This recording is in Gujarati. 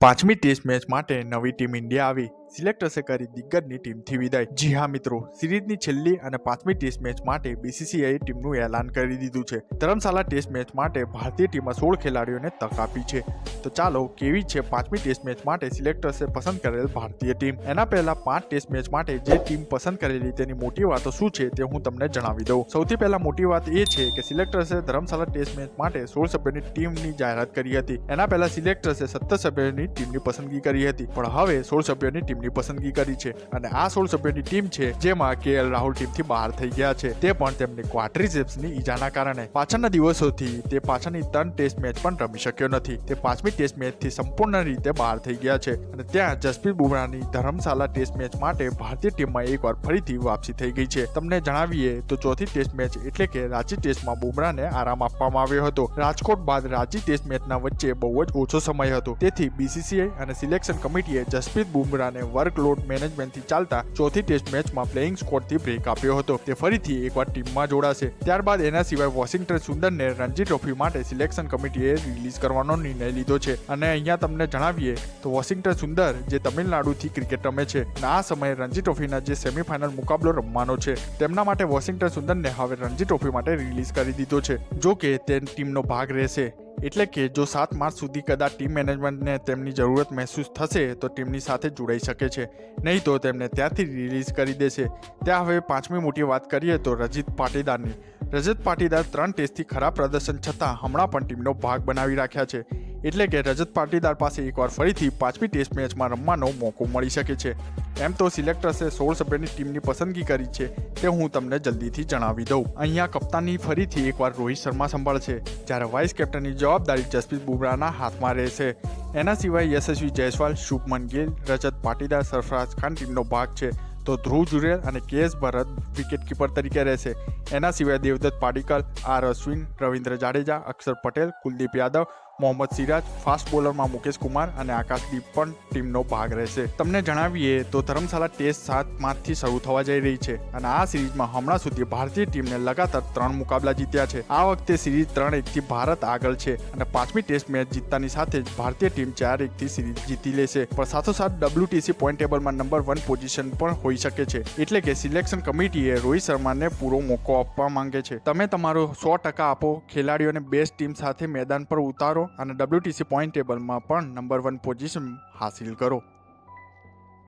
પાંચમી ટેસ્ટ મેચ માટે નવી ટીમ ઇન્ડિયા આવી. સિલેક્ટર્સે કરી દિગ્ગજની ટીમથી વિદાય. જી હા, મિત્રો. સિરીઝની છેલ્લી અને પાંચમી ટેસ્ટ મેચ માટે બીસીસીઆઈએ ટીમનું એલાન કરી દીધું છે. ધરમશાલા ટેસ્ટ મેચ માટે ભારતીય ટીમમાં સોળ ખેલાડીઓને તક આપી છે. તો ચાલો, કેવી છે પાંચમી ટેસ્ટ મેચ માટે સિલેક્ટર્સે પસંદ કરેલ ભારતીય ટીમ? એના પહેલા પાંચ ટેસ્ટ મેચ માટે જે ટીમ પસંદ કરેલી તેની મોટી વાતો શું છે તે હું તમને જણાવી દઉં. સૌથી પહેલા મોટી વાત એ છે કે સિલેક્ટર્સે ધરમશાલા ટેસ્ટ મેચ માટે સોળ સભ્યોની ટીમની જાહેરાત કરી હતી. એના પહેલા સિલેક્ટર્સે સત્તર સભ્યોની ટીમની પસંદગી કરી હતી. પણ હવે સોળ સભ્યોની ટીમની પસંદગી કરી છે અને આ સોળ સભ્યોની ટીમ છે, જેમાં કે એલ રાહુલ ટીમથી બહાર થઈ ગયા છે. તે પણ તેમની ક્વાટ્રીસેપ્સની ઈજાના કારણે પાછળના દિવસોથી તે પાછળની ત્રણ ટેસ્ટ મેચ પણ રમી શક્યો નથી. તે પાંચમી ટેસ્ટ મેચથી સંપૂર્ણ રીતે બહાર થઈ ગયા છે અને ત્યાં જસપ્રીત બુમરાહની ધર્મશાલા ટેસ્ટ મેચ માટે ભારતીય ટીમમાં એકવાર ફરીથી વાપસી થઈ ગઈ છે. તમને જણાવીએ તો ચોથી ટેસ્ટ મેચ એટલે કે રાંચી ટેસ્ટમાં બુમરાહને આરામ આપવામાં આવ્યો હતો. રાજકોટ બાદ રાંચી ટેસ્ટ મેચના વચ્ચે બહુ જ ઓછો સમય હતો. તેથી બીસીસીઆઈ અને સિલેક્શન કમિટીએ જસપ્રીત વર્કલોડ મેનેજમેન્ટથી ચાલતા ચોથી ટેસ્ટ મેચમાં પ્લેઇંગ સ્કોડથી બ્રેક આપ્યો હતો. તે ફરીથી એકવાર ટીમમાં જોડાશે. ત્યારબાદ એના સિવાય વોશિંગ્ટન સુંદરને રણજી ટ્રોફી માટે સિલેક્શન કમિટીએ રિલીઝ કરવાનો નિર્ણય લીધો છે. અને અહીંયા તમને જણાવીએ તો વોશિંગ્ટન સુંદર, જે તમિલનાડુથી ક્રિકેટ રમે છે, અને આ સમયે રણજી ટ્રોફીના જે સેમીફાઇનલ મુકાબલો રમવાનો છે, તેમના માટે વોશિંગ્ટન સુંદરને હવે રણજી ટ્રોફી માટે રિલીઝ કરી દીધો છે જો કે તે ટીમનો ભાગ રહેશે. એટલે કે જો સાત માર્ચ સુધી કદાચ ટીમ મેનેજમેન્ટને તેમની જરૂરત મહેસૂસ થશે, તો ટીમની સાથે જોડાઈ શકે છે. નહીં તો તેમને ત્યાંથી રિલીઝ કરી દેશે. ત્યાં હવે પાંચમી મોટી વાત કરીએ તો રજિત પાટીદારની. રજત પાટીદાર ત્રણ ટેસ્ટથી ખરાબ પ્રદર્શન છતાં હમણાં પણ ટીમનો ભાગ બનાવી રાખ્યા છે. એટલે કે રજત પાટીદાર પાસે એકવાર ફરીથી પાંચમી ટેસ્ટ મેચમાં રમવાનો મોકો મળી શકે છે. એમ તો સિલેક્ટર્સે સોળ સભ્યોની ટીમની પસંદગી કરી છે, તે હું તમને જલ્દીથી જણાવી દઉં. અહીંયા કપ્તાનની ફરીથી એકવાર રોહિત શર્મા સંભાળશે, જ્યારે વાઇસ કેપ્ટનની જવાબદારી જસપ્રીત બુમરાના હાથમાં રહેશે. એના સિવાય યશસ્વી જયસ્વાલ, શુભમન ગિલ, રજત પાટીદાર સરફરાજ ખાન ટીમનો ભાગ છે, તો ધ્રુવ જુરેલ અને કેએસ ભરત વિકેટ કીપર તરીકે રહેશે. એના સિવાય દેવદત્ત પાડીકલ આર અશ્વિન, રવિન્દ્ર જાડેજા, અક્ષર પટેલ, કુલદીપ યાદવ મોહમ્મદ સિરાજ, ફાસ્ટ બોલરમાં મુકેશ કુમાર અને આકાશદીપ પણ ટીમનો ભાગ રહેશે. તમને જણાવીએ તો ધર્મશાલા ટેસ્ટ સાત માર્ચથી શરૂ થવા જઈ રહી છે અને આ સિરીઝમાં હમણાં સુધી ભારતીય ટીમને લગાતાર ત્રણ મુકાબલા જીત્યા છે. આ વખતે સિરીઝ ત્રણ એકથી ભારત આગળ છે અને પાંચમી ટેસ્ટ મેચ જીતતાની સાથે જ ભારતીય ટીમ ચાર એકથી સિરીઝ જીતી લેશે. પણ સાથોસાથ ડબ્લ્યુટીસી પોઈન્ટ ટેબલમાં નંબર વન પોઝિશન પણ હોઈ શકે છે. એટલે કે સિલેક્શન કમિટીએ રોહિત શર્માને પૂરો મોકો આપવા માંગે છે. તમે તમારો સો ટકા આપો, ખેલાડીઓને બેસ્ટ ટીમ સાથે મેદાન પર ઉતારો અને ડબ્લ્યુટીસી પોઈન્ટ ટેબલમાં પણ નંબર વન પોઝિશન હાસિલ કરો.